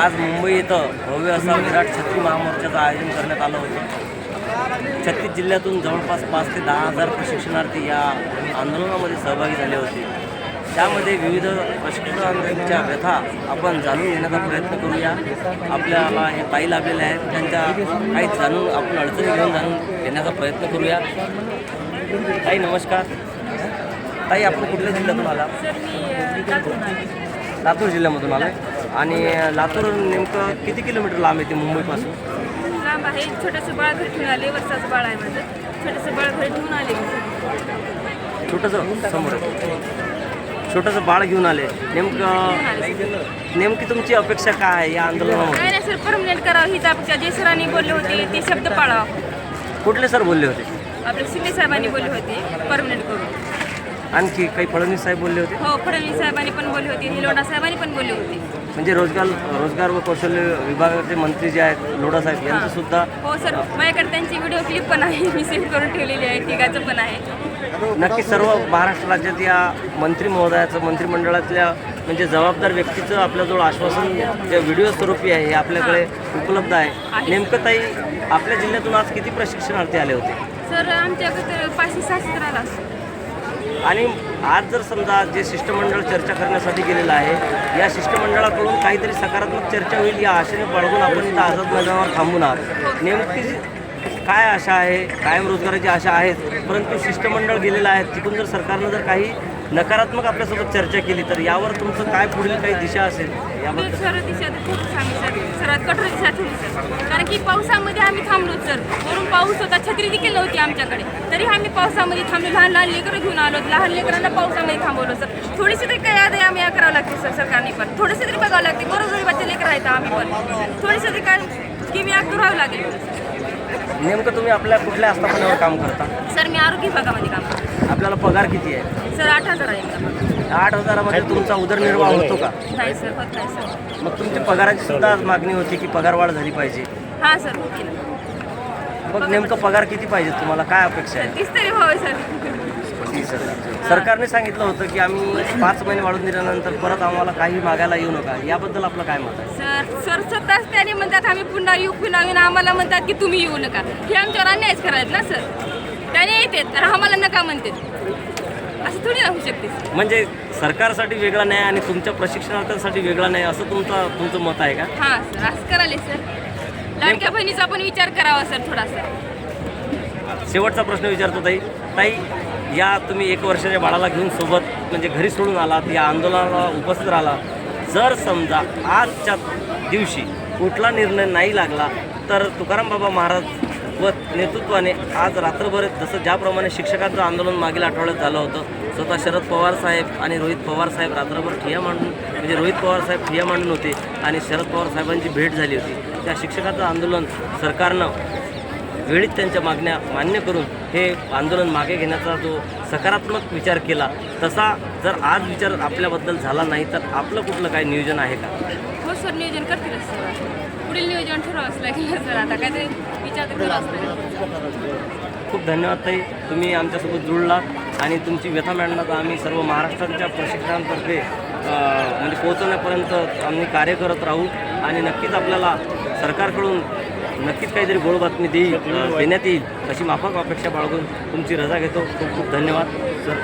आज मुंबई इथं भव्य असा विराट छत्री महामोर्चाचं आयोजन करण्यात आलं होतं. छत्तीस जिल्ह्यातून जवळपास पाच ते दहा हजार प्रशिक्षणार्थी या आंदोलनामध्ये सहभागी झाले होते. त्यामध्ये विविध प्रशिक्षणार्थींच्या व्यथा आपण जाणून घेण्याचा प्रयत्न करूया. आपल्याला हे ताई लाभलेले आहेत. त्यांच्या काही जाणून आपण अडचणी घेऊन जाणून घेण्याचा प्रयत्न करूया. ताई नमस्कार. ताई आपण कुठल्या जिल्ह्यातून आला लातूर जिल्ह्यामधून आला आणि लातूर नेमकं किती किलोमीटर लांब येते मुंबईपासून? लांब आहे. छोटंसं बाळ घरी ठेवून आले. वर्षाचं बाळ आहे माझं. छोटंसं बाळ घरी ठेवून आले. छोटंसं समोर छोटंसं बाळ घेऊन आले. नेमकं नेमकी तुमची अपेक्षा काय आहे या आंदोलनामध्ये? काय नाही सर. परमनेंट करावं. हीच अपेक्षा. जे सरांनी बोलले होते ते शब्द पाळावं. कुठले सर बोलले होते? आपले शिंदे साहेबांनी बोलले होते परमनेंट करून. आणखी काही फडणवीस साहेब बोलले होते? हो फडणवीस साहेबांनी पण बोलले होते निलोडा साहेबांनी पण बोलले होते. म्हणजे रोजगार रोजगार व कौशल्य विभागाचे मंत्री जे आहेत लोढा साहेब यांचं सुद्धा हो सर माझ्याकडे त्यांची व्हिडिओ क्लिप पण आहे मी सेव्ह करून ठेवलेली आहे तिघाचं पण आहे. नक्की सर्व महाराष्ट्र राज्यात या मंत्री महोदयाचं मंत्रिमंडळातल्या म्हणजे जबाबदार व्यक्तीचं आपल्याजवळ आश्वासन जे व्हिडिओ स्वरूपी आहे हे आपल्याकडे उपलब्ध आहे. नेमकं ताई आपल्या जिल्ह्यातून आज किती प्रशिक्षणार्थी आले होते? सर आमच्याकडे पाचशे सहाशे तर आला. आणि आज जर समजा जे शिष्टमंडळ चर्चा करण्यासाठी गेलेलं आहे या शिष्टमंडळाकडून काहीतरी सकारात्मक चर्चा होईल या आशेने बाळगून आपण इथं आझाद मैदानावर थांबून आहात. नेमकी काय आशा आहे कायम रोजगाराची आशा आहेत परंतु शिष्टमंडळ गेलेलं आहे तिथून जर सरकारनं जर काही नकारात्मक आपल्यासोबत चर्चा केली तर यावर तुमचं काय पुढील काही दिशा असेल याबद्दल? दिशा तर सर सर्वात कठोर दिशा ठेवली. सर कारण की पावसामध्ये आम्ही थांबलो सर. वरून पाऊस होता छत्री देखील नव्हती आमच्याकडे. तरी आम्ही पावसामध्ये थांबलो. लहान लहान लेकरं घेऊन आलो लहान लेकरांना पावसामध्ये थांबवलं सर. थोडीशी तरी काही याद आम्ही करावं लागते सर सरकारने पण. थोडीशी तरी बघावं लागते. बरोबर बच्चे लेकर आहेत आम्ही पण. थोडीशी तरी काय स्कीम याद करावं लागेल. नेमकं तुम्ही आपल्या कुठल्या आस्थापनावर काम करता? सर मी आरोग्य विभागामध्ये काम करते. आपल्याला पगार किती आहे? सर आठ हजार आहे. पगार. आठ हजारामध्ये तुमचा उदरनिर्वाह होतो का? नाही सर होत नाही सर. मग तुमची पगाराची सुद्धा आज मागणी होती की पगारवाढ झाली पाहिजे. हां सर होती ना. मग नेमकं पगार किती पाहिजे तुम्हाला? काय अपेक्षा आहे? तीस तरी व्हावं सर. ती सर सरकारने सांगितलं होतं की आम्ही पाच महिने वाढून दिल्यानंतर परत आम्हाला काही मागायला येऊ नका. याबद्दल आपलं काय मत आहे? सर सर स्वतःच त्याने म्हणतात आम्ही पुन्हा येऊ पुन्हा येऊन आम्हाला म्हणतात की तुम्ही येऊ नका. हे आमच्यावर अन्यायच करायत ना सर. त्याने येते तर आम्हाला नका म्हणते असं थोडी ना होऊ शकते. म्हणजे सरकारसाठी वेगळा नाही आणि तुमच्या प्रशिक्षणार्थ्यांसाठी वेगळा नाही असं तुमचं तुमचं मत आहे का? हां सर असं करायले सर. लाडक्या बहिणीचा पण विचार करावा सर थोडासा. शेवटचा प्रश्न विचारतो ताई. ताई या तुम्ही एक वर्षाच्या बाळाला घेऊन सोबत म्हणजे घरी सोडून आलात या आंदोलनाला उपस्थित राहिला. जर समजा आजच्या दिवशी कुठला निर्णय नाही लागला तर तुकाराम बाबा महाराज व नेतृत्वाने आज रात्रभर जसं ज्याप्रमाणे शिक्षकांचं आंदोलन मागील आठवड्यात झालं होतं स्वतः शरद पवार साहेब आणि रोहित पवार साहेब रात्रभर ठिया मांडून म्हणजे रोहित पवार साहेब ठिया मांडून होते आणि शरद पवार साहेबांची भेट झाली होती. त्या शिक्षकाचं आंदोलन सरकारनं वेळीत त्यांच्या मागण्या मान्य करून हे आंदोलन मागे घेण्याचा जो सकारात्मक विचार केला तसा जर आज विचार आपल्याबद्दल झाला नाही तर आपलं कुठलं काय नियोजन आहे का? हो सर नियोजन करतील सर पुढील नियोजन ठरवावंच लागेल सर. आता काहीतरी विचार तर करावाच लागेल खूप धन्यवाद ताई. तुम्ही आमच्यासोबत जुळलात आणि तुमची व्यथा मांडण्याचा आम्ही सर्व महाराष्ट्राच्या प्रशिक्षणांतर्फे म्हणजे पोहोचवण्यापर्यंत आम्ही कार्य करत राहू आणि नक्कीच आपल्याला सरकारकडून नक्कीच काहीतरी गोड बातमी देईल देण्यात येईल अशी माफक अपेक्षा बाळगून तुमची रजा घेतो. खूप खूप धन्यवाद सर.